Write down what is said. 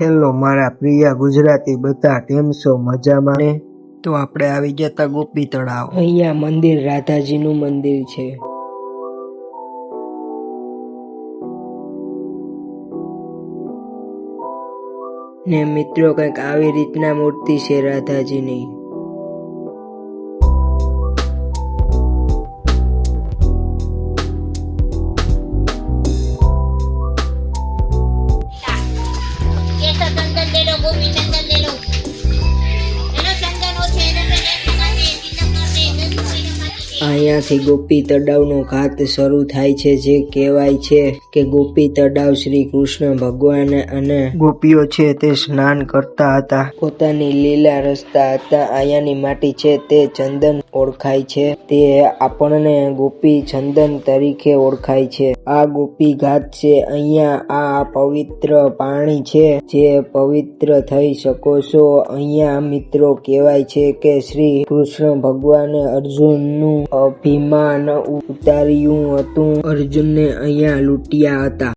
Hello, મારા પ્રિય ગુજરાતી બધા, કેમ છો? મજામાં? ને? તો આપણે આવી જતા ગોપી તળાવ. અહીંયા મંદિર, રાધાજીનું મંદિર છે. ને મિત્રો, કંઈક આવી રીતના મૂર્તિ છે રાધાજીની. Pero gumita ka din. અહીંયાથી ગોપી તળાવનો ઘાટ શરૂ થાય છે જે કહેવાય છે કે ગોપી તળાવ શ્રી કૃષ્ણ ભગવાન અને ગોપીઓ છે તે સ્નાન કરતા હતા. પોતાની લીલા રસ્તા હતા. અહીંયાની માટી છે તે ચંદન ઓળખાય છે. તે આપણને ગોપી ચંદન તરીકે ઓળખાય છે. આ ગોપી ઘાટ છે. અહીંયા આ પવિત્ર પાણી છે. જે પવિત્ર થઈ શકો છો. અહીંયા મિત્રો કહેવાય છે કે શ્રી કૃષ્ણ ભગવાને અર્જુનનું અભિમાન ઉતાર્યું હતું. અર્જુનને અહીંયા લૂંટ્યા હતા.